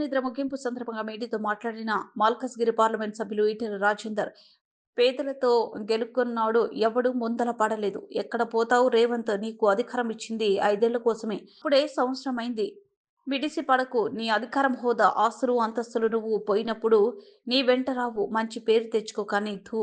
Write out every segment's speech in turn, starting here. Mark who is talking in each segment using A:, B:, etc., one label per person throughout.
A: విద్ర ముగింపు సందర్భంగా మీడియాతో మాట్లాడిన మాల్కస్గిరి పార్లమెంట్ సభ్యులు ఈటెల రాజేందర్ పేదలతో గెలుక్కున్నాడు ఎవడు ముందల పడలేదు. ఎక్కడ పోతావు రేవంత్? నీకు అధికారం ఇచ్చింది ఐదేళ్ళ కోసమే. ఇప్పుడే సంవత్సరమైంది. మిడిసి పడకు నీ అధికారం హోదా. ఆస్తులు అంతస్తులు నువ్వు పోయినప్పుడు నీ వెంట రావు. మంచి పేరు తెచ్చుకో కానీ ధూ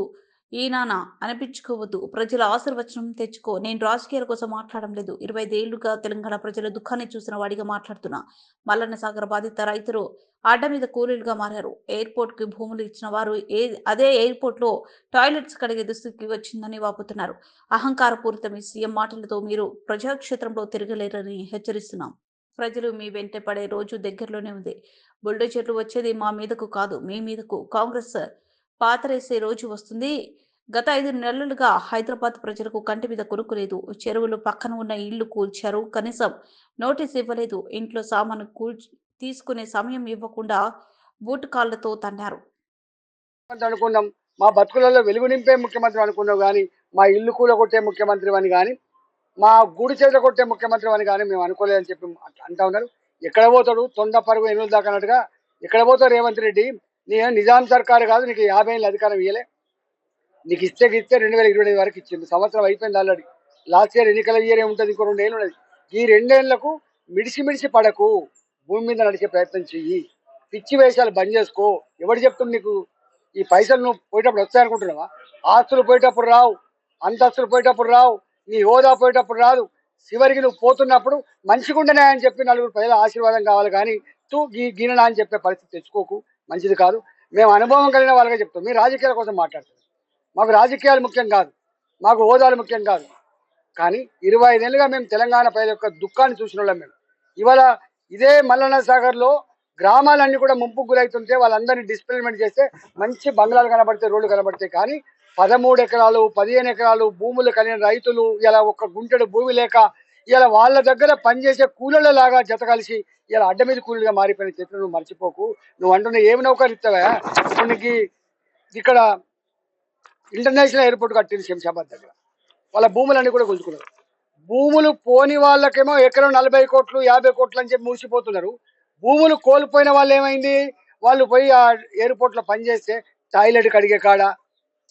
A: ఈనానా అనిపించుకోవద్దు. ప్రజల ఆశీర్వచనం తెచ్చుకో. నేను రాజకీయాల కోసం మాట్లాడడం లేదు. ఇరవై ఐదేళ్ళుగా తెలంగాణ ప్రజల దుఃఖాన్ని చూసిన వాడిగా మాట్లాడుతున్నా. మల్లన్న సాగర్ బాధిత రైతులు అడ్డ మీద కూలీలుగా మారారు. ఎయిర్పోర్ట్కి భూములు ఇచ్చిన వారు ఏ అదే ఎయిర్పోర్ట్లో టాయిలెట్స్ కడిగే దుస్థితికి వచ్చిందని వాపుతున్నారు. అహంకారపూరిత మీ సీఎం మాటలతో మీరు ప్రజాక్షేత్రంలో తిరగలేరని హెచ్చరిస్తున్నాం. ప్రజలు మీ వెంట పడే రోజు దగ్గరలోనే ఉంది. బుల్డోజర్లు వచ్చేది మా మీదకు కాదు మీ మీదకు. కాంగ్రెస్ పాతరేసే రోజు వస్తుంది. గత ఐదు నెలలుగా హైదరాబాద్ ప్రజలకు కంటి మీద కొనుక్కులేదు చెరువులు పక్కన ఉన్న ఇళ్ళు కూల్చారు. కనీసం నోటీస్ ఇవ్వలేదు. ఇంట్లో సామాను కూల్ తీసుకునే సమయం ఇవ్వకుండా బూట్ కాళ్ళతో తన్నారు.
B: అనుకున్నాం. మా బతుకులలో వెలుగు నింపే ముఖ్యమంత్రి అనుకున్నాం కానీ మా ఇల్లు కూల కొట్టే ముఖ్యమంత్రి అని కానీ మా గుడి చేత కొట్టే ముఖ్యమంత్రి అని కానీ మేము అనుకోలేదని చెప్పి అంటా ఉన్నారు. ఎక్కడ పోతాడు? తొండ పరుగు ఎన్నుల దాకా అన్నట్టుగా ఎక్కడ పోతాడు రేవంత్ రెడ్డి? నేను నిజాం సర్కారు కాదు నీకు యాభై ఏళ్ళు అధికారం ఇయ్యలే. నీకు ఇస్తే ఇస్తే రెండు వేల ఇరవై ఐదు వరకు ఇచ్చింది. సంవత్సరం అయిపోయింది ఆల్రెడీ లాస్ట్ ఇయర్ ఎన్నికల ఇయర్ ఏముంటుంది? ఇంకో రెండేళ్ళు ఉన్నది. ఈ రెండేళ్ళకు మిడిసి మిడిసి పడకు. భూమి మీద నడిచే ప్రయత్నం చెయ్యి. పిచ్చి వేషాలు బంద్ చేసుకో. ఎవడు చెప్తుంది నీకు? ఈ పైసలు నువ్వు పోయేటప్పుడు వస్తాయనుకుంటున్నావా? ఆస్తులు పోయేటప్పుడు రావు. అంతస్తులు పోయేటప్పుడు రావు. నీ హోదా పోయేటప్పుడు రాదు. చివరికి నువ్వు పోతున్నప్పుడు మంచిగుండనే అని చెప్పి నలుగురు ప్రజల ఆశీర్వాదం కావాలి కానీ తూ గీ గీననా అని చెప్పే పరిస్థితి తెచ్చుకోకు. మంచిది కాదు. మేము అనుభవం కలిగిన వాళ్ళగా చెప్తాం. మీరు రాజకీయాల కోసం మాట్లాడుతున్నారు. మాకు రాజకీయాలు ముఖ్యం కాదు. మాకు హోదాలు ముఖ్యం కాదు. కానీ ఇరవై ఐదేళ్ళుగా మేము తెలంగాణ ప్రజల యొక్క దుఃఖాన్ని చూసిన వాళ్ళం మేము. ఇవాళ ఇదే మల్లన్న సాగర్లో గ్రామాలన్నీ కూడా ముంపుకు గురవుతుంటే వాళ్ళందరినీ డిస్ప్లేమెంట్ చేస్తే మంచి బంగ్లాలు కనబడతాయి రోడ్లు కనబడతాయి. కానీ పదమూడు ఎకరాలు పదిహేను ఎకరాలు భూములు కలిగిన రైతులు ఇలా ఒక గుంటెడు భూమి లేక ఇలా వాళ్ళ దగ్గర పనిచేసే కూలీల లాగా జత కలిసి ఇలా అడ్డ మీద కూలీగా మారిపోయిన చెట్లు నువ్వు మర్చిపోకు. నువ్వు అంటున్న ఏమి నౌకలు ఇస్తావా? ఇప్పుడు నీకు ఇక్కడ ఇంటర్నేషనల్ ఎయిర్పోర్ట్ కట్టింది శంషాబాద్ దగ్గర. వాళ్ళ భూములన్నీ కూడా గుంజుకున్నారు. భూములు పోని వాళ్ళకేమో ఎకరం నలభై కోట్లు యాభై కోట్లు అని చెప్పి మూసిపోతున్నారు. భూములు కోల్పోయిన వాళ్ళు ఏమైంది? వాళ్ళు పోయి ఆ ఎయిర్పోర్ట్లో పనిచేస్తే టాయిలెట్ కడిగే కాడ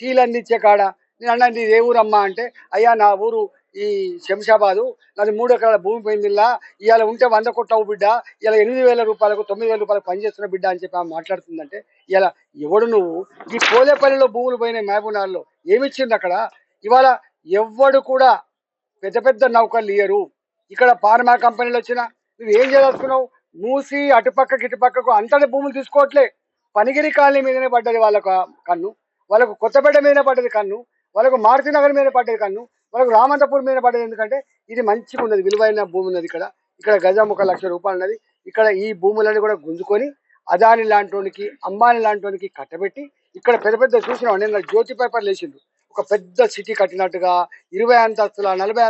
B: టీలు అందించే కాడ నేను అన్న ఇది ఏ ఊరమ్మా? అంటే అయ్యా నా ఊరు ఈ శంషాబాదు నాది మూడు ఎకరాల భూమి పోయిందిలా ఇవాళ ఉంటే వంద కోట్ల బిడ్డ ఇలా ఎనిమిది వేల రూపాయలకు తొమ్మిది వేల రూపాయలకు పనిచేస్తున్న బిడ్డ అని చెప్పి ఆమె మాట్లాడుతుందంటే ఇలా ఎవడు నువ్వు? ఈ పోలేపల్లిలో భూములు పోయిన మహబూనాల్లో ఏమిచ్చింది అక్కడ? ఇవాళ ఎవ్వడు కూడా పెద్ద పెద్ద నౌకర్లు ఇయ్యరు. ఇక్కడ ఫార్మా కంపెనీలు వచ్చిన నువ్వు ఏం చేయదలుచుకున్నావు? మూసి అటుపక్కకి ఇటుపక్కకు అంతటి భూములు తీసుకోవట్లే పనిగిరి కాలనీ మీదనే పడ్డది వాళ్ళకు కన్ను వాళ్ళకు కొత్తపేట మీదనే పడ్డది కన్ను వాళ్ళకు మారుతి నగర్ మీద పడ్డది కన్ను వాళ్ళకు రామంతపూర్ మీద పడేది ఎందుకంటే ఇది మంచిగా ఉన్నది విలువైన భూమి ఉన్నది ఇక్కడ. ఇక్కడ గజం ఒక లక్ష రూపాయలు ఉన్నది. ఇక్కడ ఈ భూములని కూడా గుంజుకొని అదాని లాంటి అంబాని లాంటి కట్టబెట్టి ఇక్కడ పెద్ద పెద్ద చూసిన నేను జ్యోతి పేపర్లు వేసిండు ఒక పెద్ద సిటీ కట్టినట్టుగా ఇరవై అంతస్తుల నలభై